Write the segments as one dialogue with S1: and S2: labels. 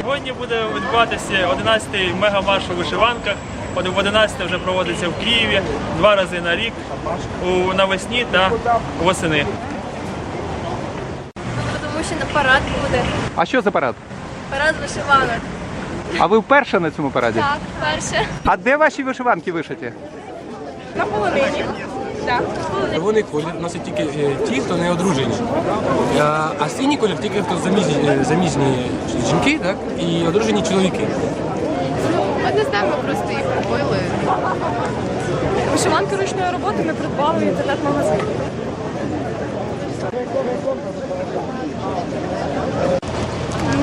S1: Сьогодні буде відбуватися 11-й мегамарш у вишиванках. В 11 вже проводиться в Києві два рази на рік навесні та восени.
S2: Тому що на парад буде.
S3: А що за парад?
S2: Парад вишиванок.
S3: А ви вперше на цьому параді?
S2: Так, перше.
S3: А де ваші вишиванки вишиті?
S2: На половині. Так.
S4: Червоний колір носять тільки е, ті, хто не одружені. Е, А синій колір тільки хто заміжні, е, заміжні жінки так? і одружені чоловіки.
S2: Ми не знаємо, ми просто їх купили. Вишиванки ручної роботи ми придбали в інтернет-магазині.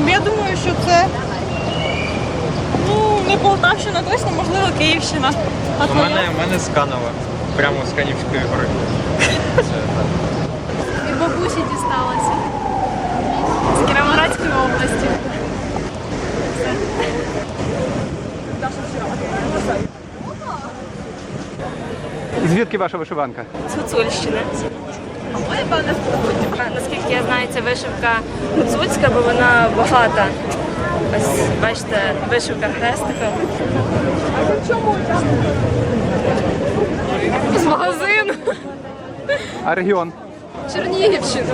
S5: Я думаю, що це ну, не Полтавщина, точно, можливо, Київщина.
S6: У мене, мене з Канова, прямо з Канівської гори.
S2: І бабусі дісталося. З Кіровоградської області.
S3: Звідки ваша вишиванка?
S5: З Гуцульщини.
S7: Наскільки я знаю, це вишивка гуцульська, бо вона багата. Ось бачите, вишивка хрестиком.
S2: З магазину.
S3: А регіон?
S2: Чернігівщина.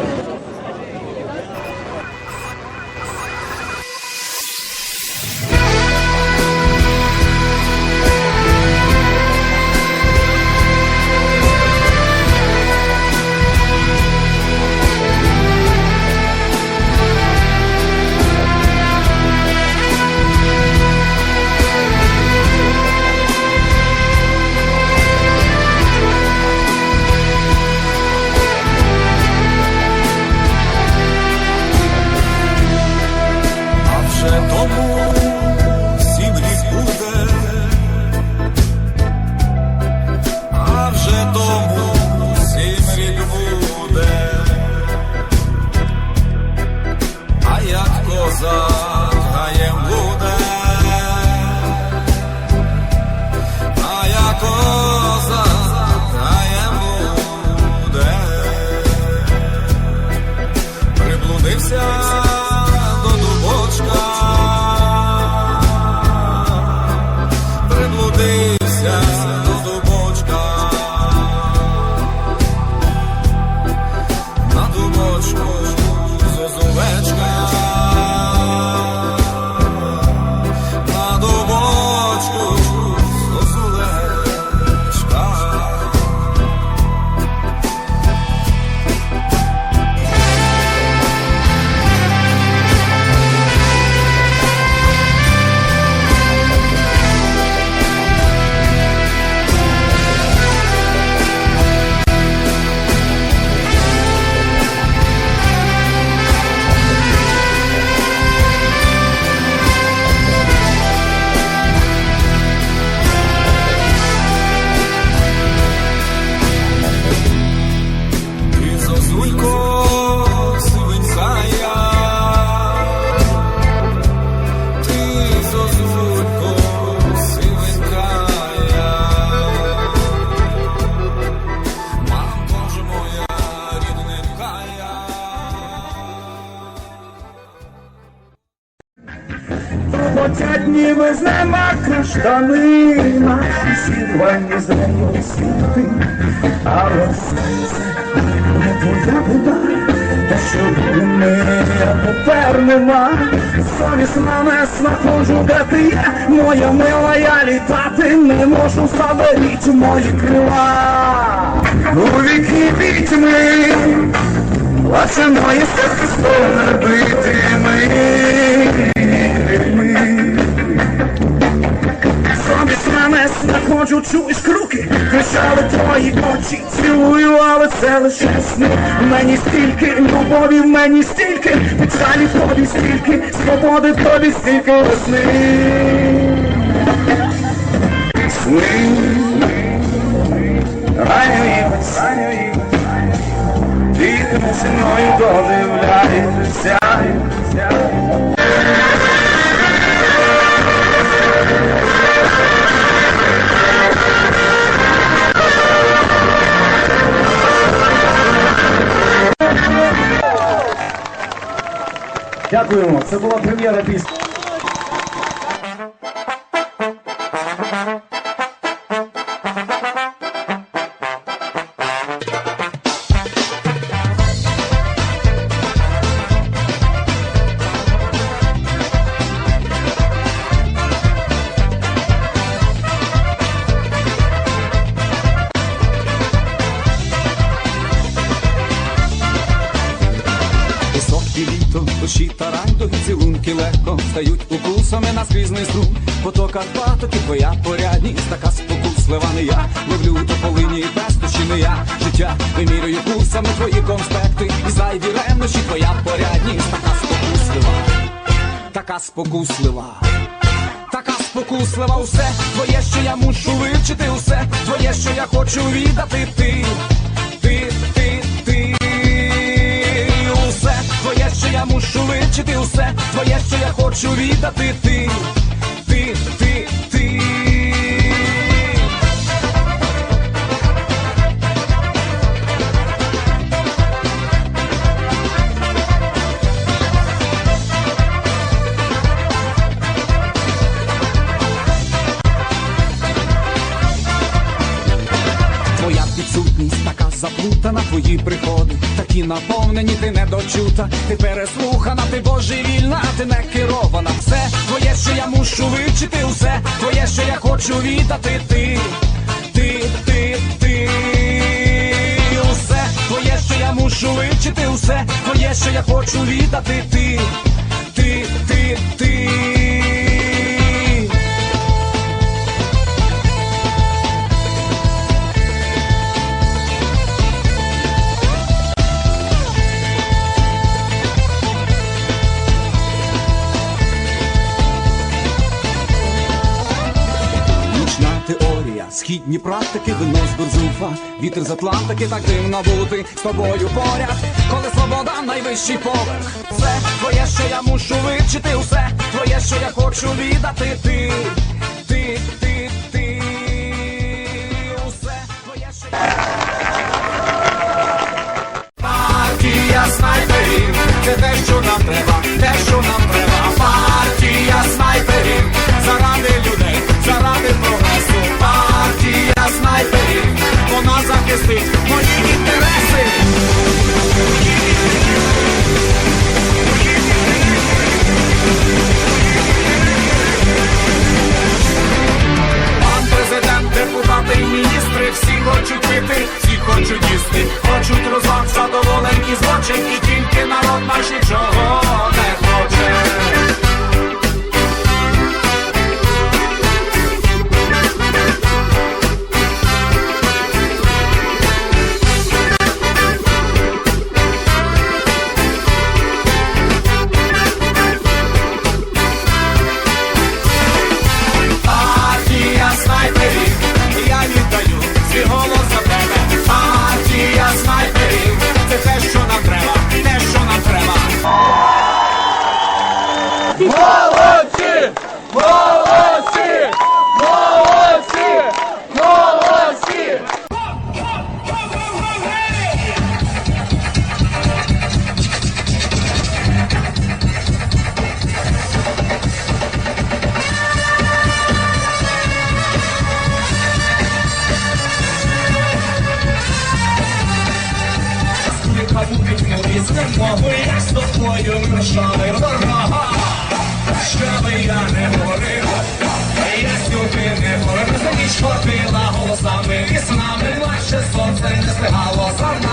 S8: Нема каштани, наші сідвані зелені світи, але серце не твоя біда, та що вини тепер нема, совісна не знаходжу, де ти є, моя мила, я літати не можу, заберіть мої крила, у віки вітьми, Плаче моє серце стone битими саме чуєш круки, кричали твої очі, цілую, але це лише сни. Мені стільки любові, в мені стільки, печалі в тобі стільки, свободи в тобі стільки весни. Сни, ранюють, ранюють, тихими ціною додивляються. Дякуємо. Це була прем'єра пісні.
S2: Душі та райдуги, цілунки легко стають укусами на скрізний струм. Потоках баток і твоя порядність, така спокуслива не я. Ловлю тополині і пестощі не я. Життя вимірюю курсами твої конспекти. І зайві ревнощі, твоя порядність, така спокуслива, така спокуслива. Така спокуслива усе твоє, що я мушу вивчити, усе твоє, що я хочу віддати ти, ти, я мушу вивчити, усе твоє, що я хочу віддати ти, ти, наповнені, ти недочута, ти переслухана, ти божевільна, а ти не керована. Все твоє, що я мушу вивчити, усе твоє, що я хочу віддати, ти, ти, ти, ти, усе твоє, що я мушу вивчити, усе твоє, що я хочу віддати, ти, ти, ти, ти. Східні практики, вино з бурзуфа, вітер з Атлантики, так дивно бути з тобою поряд, коли свобода найвищий поверх. Все твоє, що я мушу вивчити, усе. Твоє, що я хочу віддати, ти, ти, ти, ти, усе твоє, що я... Партія снайперів, це те, що нам треба, захистить мої інтереси. Пан президент, депутати і міністри, всі хочуть пити, всі хочуть їсти, хочуть розваг, задоволень і злочин, і тільки народ наш нічого не хоче. За ніч ходила голосами, і з нами наше сонце не стигало за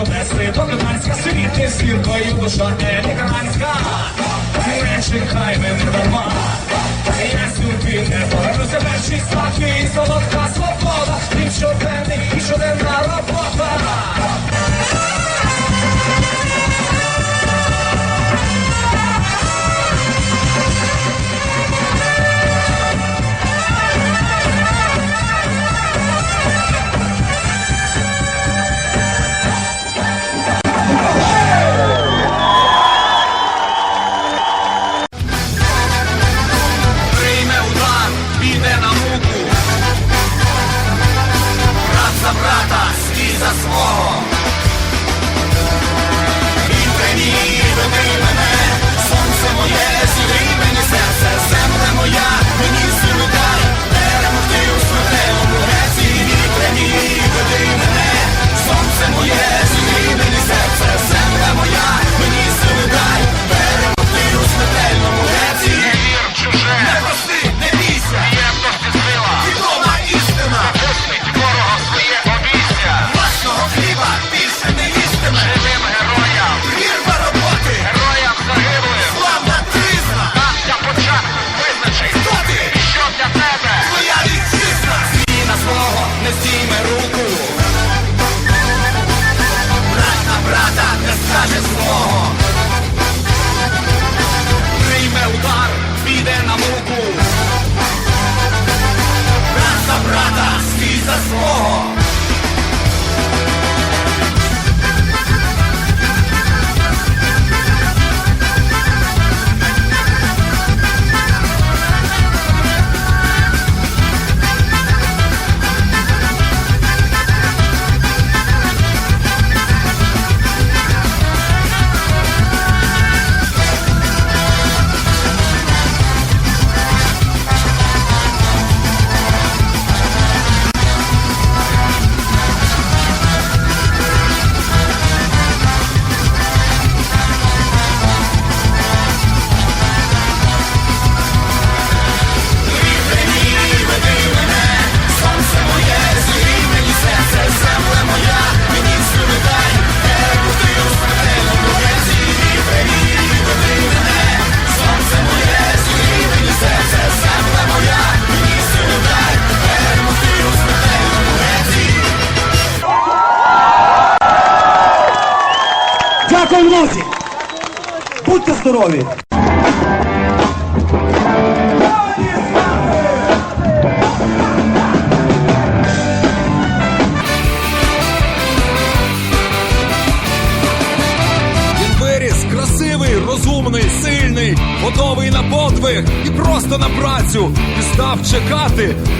S2: Одеси до Лиманська, світи зіркою душа елікарська. Речі хай не дарма. Я сюди не
S3: повернуся перші стаки, солодка свобода, він що певний, і щоденна робота.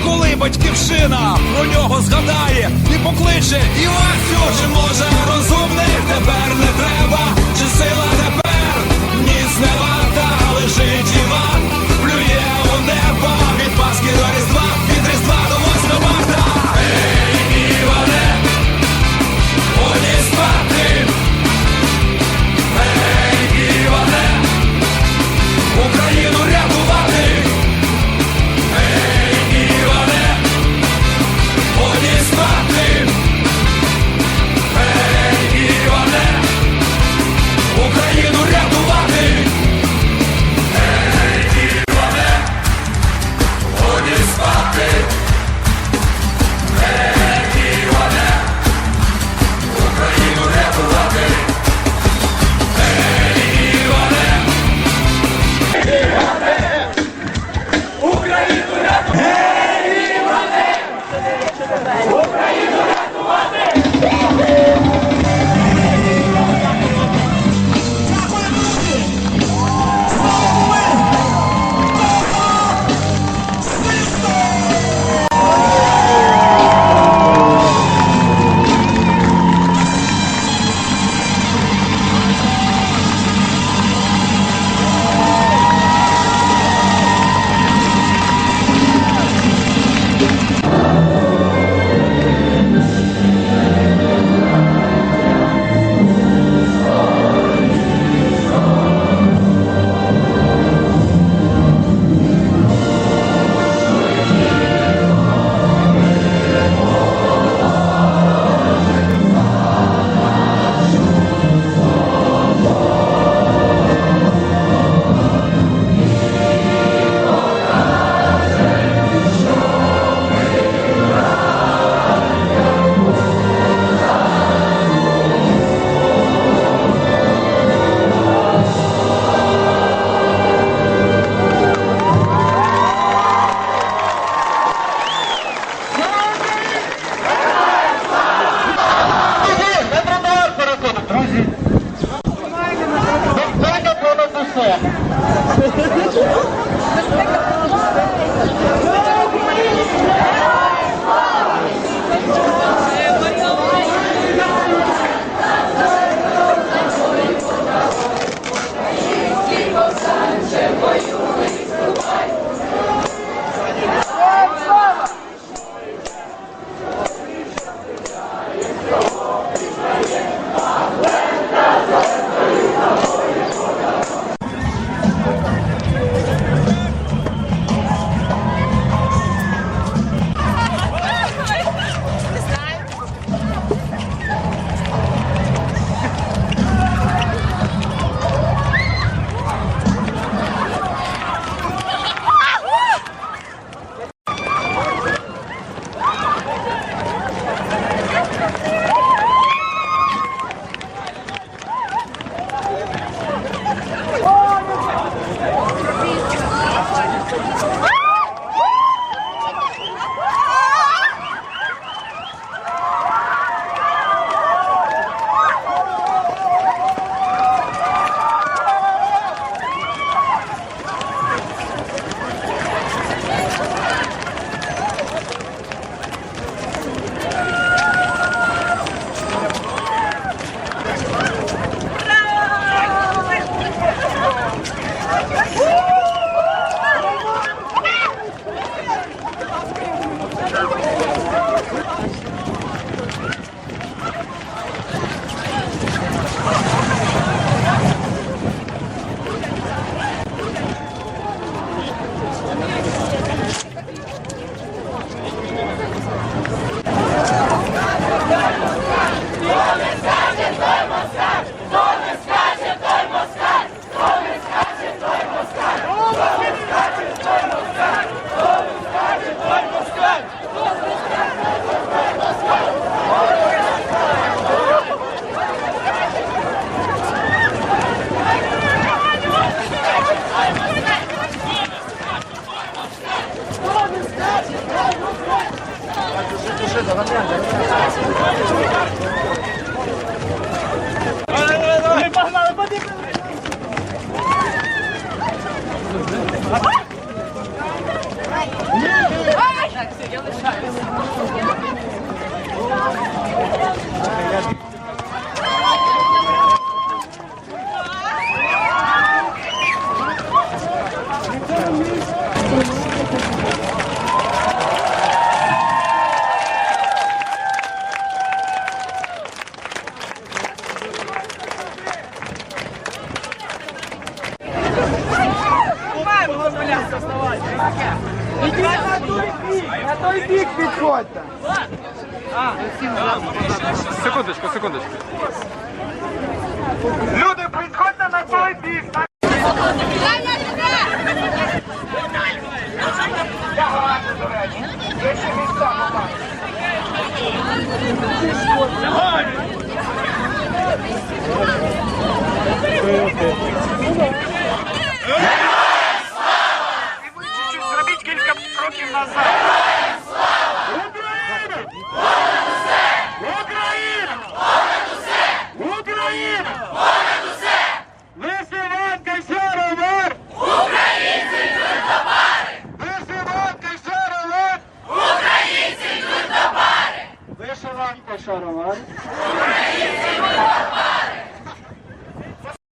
S3: Коли батьківщина